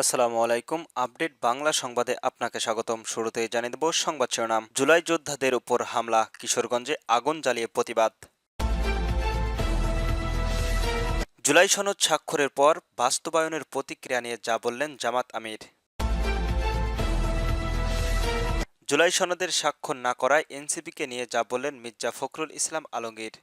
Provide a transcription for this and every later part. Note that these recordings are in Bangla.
আসসালামু আলাইকুম। আপডেট বাংলা সংবাদে আপনাকে স্বাগতম। শুরুতেই জানিয়ে দেব সংবাদ শিরোনাম। জুলাই যোদ্ধাদের উপর হামলা, কিশোরগঞ্জে আগুন জ্বালিয়ে প্রতিবাদ। জুলাই সনদ স্বাক্ষরের পর বাস্তবায়নের প্রতিক্রিয়া নিয়ে যা বললেন জামাত আমির। জুলাই সনদের স্বাক্ষর না করায় এনসিপিকে নিয়ে যা বললেন মির্জা ফখরুল ইসলাম আলমগীর।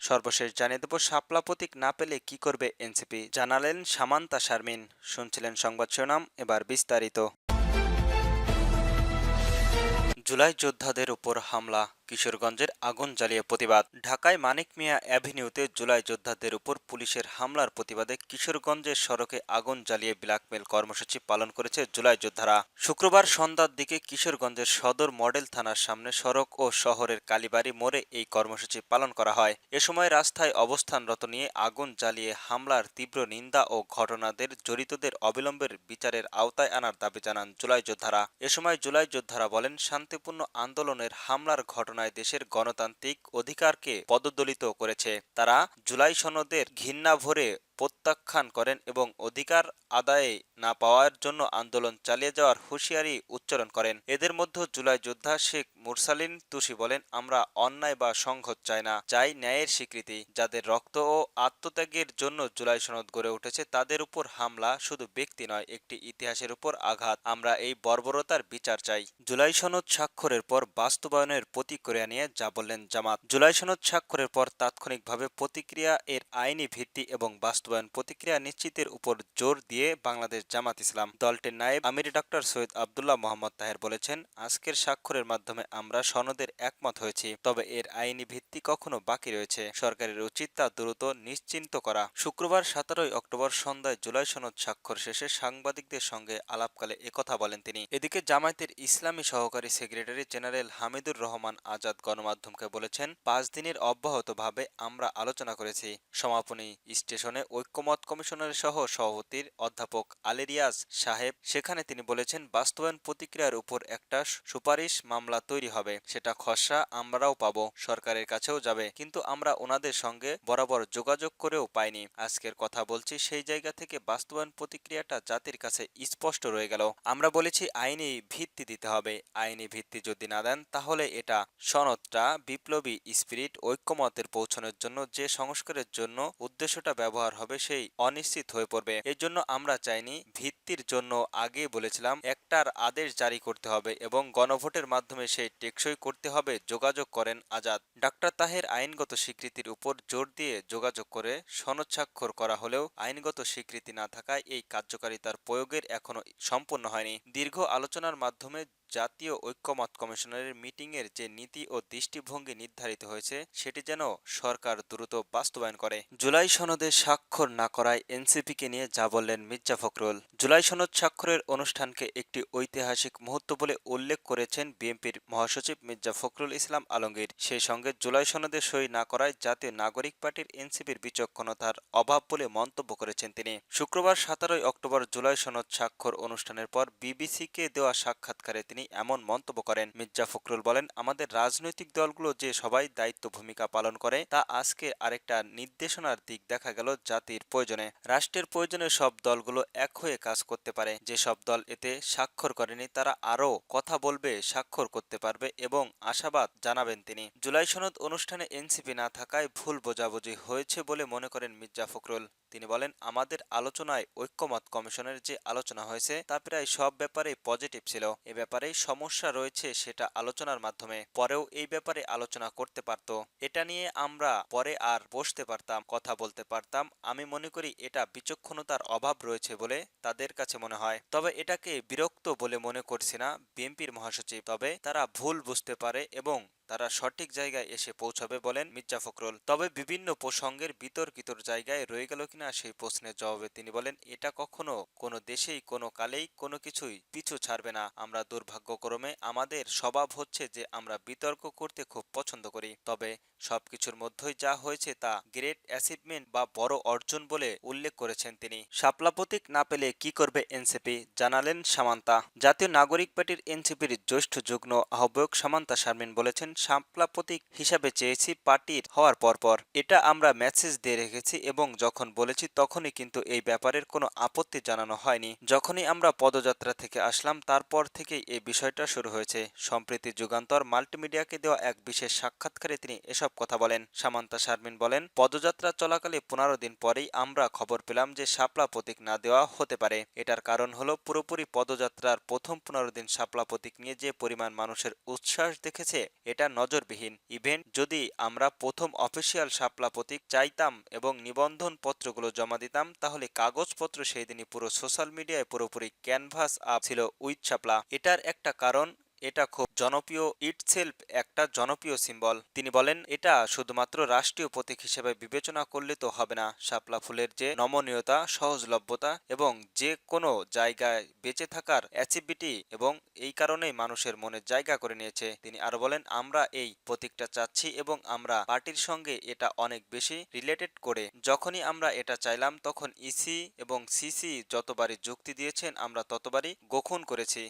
সর্বশেষ জানিয়ে দেব, শাপলা প্রতীক না পেলে কি করবে এনসিপি? জানালেন সামান্তা শারমিন। শুনছিলেন সংবাদ শিরোনাম, এবার বিস্তারিত। জুলাই যোদ্ধাদের উপর হামলা। কিশোরগঞ্জের আগুন জ্বালিয়ে প্রতিবাদ। ঢাকায় মানিক মিয়া অ্যাভিনিউতে জুলাই যোদ্ধাদের উপর পুলিশের হামলার প্রতিবাদে কিশোরগঞ্জের সড়কে আগুন জ্বালিয়ে ব্ল্যাকমেল কর্মসূচি পালন করেছে জুলাই যোদ্ধারা। শুক্রবার সন্ধ্যার দিকে কিশোরগঞ্জের সদর মডেল থানার সামনে সড়ক ও শহরের কালীবাড়ি মোড়ে এই কর্মসূচি পালন করা হয়। এ সময় রাস্তায় অবস্থানরত নিয়ে আগুন জ্বালিয়ে হামলার তীব্র নিন্দা ও ঘটনাদের জড়িতদের অবিলম্বের বিচারের আওতায় আনার দাবি জানান জুলাই যোদ্ধারা। এ সময় জুলাই যোদ্ধারা বলেন, শান্তিপূর্ণ আন্দোলনের হামলার ঘটনায় দেশের গণতান্ত্রিক অধিকারকে পদদলিত করেছে। তারা জুলাই সনদের ঘৃণা ভরে প্রত্যাখ্যান করেন এবং অধিকার আদায়ে না পাওয়ার জন্য আন্দোলন চালিয়ে যাওয়ার হুঁশিয়ারি উচ্চারণ করেন। এদের মধ্যে জুলাই যোদ্ধা শেখ মুরসালিন তুষি বলেন, আমরা অন্যায় বা সংঘত চাই না, চাই ন্যায়ের স্বীকৃতি। যাদের রক্ত ও আত্মত্যাগের জন্য জুলাই সনদ গড়ে উঠেছে, তাদের উপর হামলা শুধু ব্যক্তি নয়, একটি ইতিহাসের উপর আঘাত। আমরা এই বর্বরতার বিচার চাই। জুলাই সনদ স্বাক্ষরের পর বাস্তবায়নের প্রতিক্রিয়া নিয়ে যা বললেন জামাত। জুলাই সনদ স্বাক্ষরের পর তাৎক্ষণিকভাবে প্রতিক্রিয়া এর আইনি ভিত্তি এবং বাস্তবায়ন প্রতিক্রিয়া নিশ্চিতের উপর জোর দিয়ে বাংলাদেশ জামাত ইসলাম দলটির নায়েব আমির ডক্টর সৈয়দ আবদুল্লাহ মোহাম্মদ তাহের বলেছেন, আজকের স্বাক্ষরের মাধ্যমে আমরা সনদের একমত হয়েছি, তবে এর আইনি ভিত্তি কখনো বাকি রয়েছে। সরকারের উচিত তা দ্রুত নিশ্চিন্ত করা। শুক্রবার সতেরোই অক্টোবর সন্ধ্যায় জুলাই সনদ স্বাক্ষর শেষে সাংবাদিকদের সঙ্গে আলাপকালে একথা বলেন তিনি। এদিকে জামায়াতের ইসলামী সহকারী সেক্রেটারি জেনারেল হামিদুর রহমান আজাদ গণমাধ্যমকে বলেছেন, পাঁচ দিনের অব্যাহতভাবে আমরা আলোচনা করেছি। সমাপনী স্টেশনে ঐক্যমত কমিশনের সহ সভাপতির অধ্যাপক আলেরিয়াস সাহেব, সেখানে তিনি বলেছেন, বাস্তবায়ন প্রতিক্রিয়ার উপর একটা সুপারিশ মামলা তৈরি হবে। সেটা খসড়া আমরাও পাবো, সরকারের কাছেও যাবে। কিন্তু আমরা ওনাদের সঙ্গে বরাবর যোগাযোগ করেও পাইনি। আজকের কথা বলছি, সেই জায়গা থেকে বাস্তবায়ন প্রতিক্রিয়াটা জাতির কাছে স্পষ্ট রয়ে গেল। আমরা বলেছি, আইনি ভিত্তি দিতে হবে। আইনি ভিত্তি যদি না দেন, তাহলে এটা সনদটা, বিপ্লবী স্পিরিট ঐক্যমতের পৌঁছানোর জন্য, যে সংস্কারের জন্য উদ্দেশ্যটা ব্যবহার হবে সেই অনিশ্চিত হয়ে পড়বে। এর জন্য আমরা চাইনি ভিত্তির জন্য আগে বলেছিলাম একটার আদেশ জারি করতে হবে এবং গণভোটের মাধ্যমে সেই টেকসই করতে হবে, যোগাযোগ করেন আজাদ। ডাক্তার তাহের আইনগত স্বীকৃতির উপর জোর দিয়ে যোগাযোগ করে সনদ করা হলেও আইনগত স্বীকৃতি না থাকায় এই কার্যকারিতার প্রয়োগের এখনও সম্পূর্ণ হয়নি। দীর্ঘ আলোচনার মাধ্যমে জাতীয় ঐক্যমত কমিশনের মিটিংয়ের যে নীতি ও দৃষ্টিভঙ্গি নির্ধারিত হয়েছে, সেটি যেন সরকার দ্রুত বাস্তবায়ন করে। জুলাই সনদে স্বাক্ষর না করায় এনসিপিকে নিয়ে যা বললেন মির্জা ফখরুল। জুলাই সনদ স্বাক্ষরের অনুষ্ঠানকে একটি ঐতিহাসিক মুহূর্ত বলে উল্লেখ করেছেন বিএনপির মহাসচিব মির্জা ফখরুল ইসলাম আলমগীর। সেই সঙ্গে জুলাই সনদে সই না করায় জাতীয় নাগরিক পার্টির এনসিপির বিচক্ষণতার অভাব বলে মন্তব্য করেছেন তিনি। শুক্রবার সতেরোই অক্টোবর জুলাই সনদ স্বাক্ষর অনুষ্ঠানের পর বিবিসিকে দেওয়া সাক্ষাৎকারে তিনি এমন মন্তব্য করেন। মির্জা ফখরুল বলেন, আমাদের রাজনৈতিক দলগুলো যে সবাই দায়িত্ব ভূমিকা পালন করে, তা আজকে আরেকটা নির্দেশনার দিক দেখা গেল জাতির প্রয়োজনে। রাষ্ট্রের প্রয়োজনে সব দলগুলো এক হয়ে কাজ করতে পারে। যে সব দল এতে স্বাক্ষর করেনি, তারা আরও কথা বলবে, স্বাক্ষর করতে পারবে এবং আশাবাদ জানাবেন তিনি। জুলাই সনদ অনুষ্ঠানে এনসিপি না থাকায় ভুল বোঝাবুঝি হয়েছে বলে মনে করেন মির্জা ফখরুল। তিনি বলেন, আমাদের আলোচনায় ঐক্যমত কমিশনের যে আলোচনা হয়েছে, তা প্রায় সব ব্যাপারে পজিটিভ ছিল। এ ব্যাপারে সমস্যা রয়েছে সেটা আলোচনার মাধ্যমে। পরেও এই ব্যাপারে আলোচনা করতে পারত। এটা নিয়ে আমরা পরে আর বসতে পারতাম, কথা বলতে পারতাম। আমি মনে করি এটা বিচক্ষণতার অভাব রয়েছে বলে তাদের কাছে মনে হয়। তবে এটাকে বিরক্ত বলে মনে করছি না বিএনপির মহাসচিব। তবে তারা ভুল বুঝতে পারে এবং তারা সঠিক জায়গায় এসে পৌঁছাবে বলেন মির্জা ফখরুল। তবে বিভিন্ন প্রসঙ্গের বিতর্কিত জায়গায় রয়ে গেল কিনা সেই প্রশ্নের জবাবে তিনি বলেন, এটা কখনো কোনো দেশেই, কোনো কালেই কোনো কিছুই পিছু ছাড়বে না। আমরা দুর্ভাগ্যক্রমে আমাদের স্বভাব হচ্ছে যে আমরা বিতর্ক করতে খুব পছন্দ করি। তবে সবকিছুর মধ্যেই যা হয়েছে তা গ্রেট অ্যাচিভমেন্ট বা বড় অর্জন বলে উল্লেখ করেছেন তিনি। শাপলা প্রতীক না পেলে কি করবে এনসিপি? জানালেন সামান্তা। জাতীয় নাগরিক পার্টির এনসিপির জ্যেষ্ঠ যুগ্ম আহ্বায়ক সামান্তা শারমিন বলেছেন শাপলা প্রতীক হিসাবে চেয়েছি পার্টির হওয়ার পরপর। এটা আমরা মেসেজ দিয়ে রেখেছি এবং যখন বলেছি তখনই কিন্তু এই ব্যাপারের কোনো আপত্তি জানানো হয়নি। যখনই আমরা পদযাত্রা থেকে আসলাম, তারপর থেকেই এই বিষয়টা শুরু হয়েছে। সম্প্রীতি যুগান্তর মাল্টিমিডিয়াকে দেওয়া এক বিশেষ সাক্ষাৎকারে তিনি এসব কথা বলেন। সামান্তা শারমিন বলেন, পদযাত্রা চলাকালে পনেরো দিন পরেই আমরা খবর পেলাম যে শাপলা প্রতীক না দেওয়া হতে পারে। এটার কারণ হলো পুরোপুরি পদযাত্রার প্রথম পনেরো দিন শাপলা প্রতীক নিয়ে যে পরিমাণ মানুষের উচ্ছ্বাস দেখেছে, এটা নজরবিহীন। ইভেন্ট যদি আমরা প্রথম অফিসিয়াল সাপলা প্রতীক চাইতাম এবং নিবন্ধন পত্রগুলো জমা দিতাম, তাহলে কাগজপত্র সেই দিনই পুরো সোশ্যাল মিডিয়ায় পুরোপুরি ক্যানভাস আপ ছিল উইথ সাপলা। এটার একটা কারণ এটা খুব জনপ্রিয় ইট ইটসেলফ একটা জনপ্রিয় সিম্বল। তিনি বলেন, এটা শুধুমাত্র রাষ্ট্রীয় প্রতীক হিসেবে বিবেচনা করলে তো হবে না। শাপলা ফুলের যে নমনীয়তা, সহজলভ্যতা এবং যে কোনো জায়গায় বেঁচে থাকার অ্যাচিবিটি এবং এই কারণেই মানুষের মনে জায়গা করে নিয়েছে। তিনি আরও বলেন, আমরা এই প্রতীকটা চাচ্ছি এবং আমরা পার্টির সঙ্গে এটা অনেক বেশি রিলেটেড করে। যখনই আমরা এটা চাইলাম, তখন ইসি এবং সিসি যতবারই যুক্তি দিয়েছেন, আমরা ততবারই গোখন করেছি।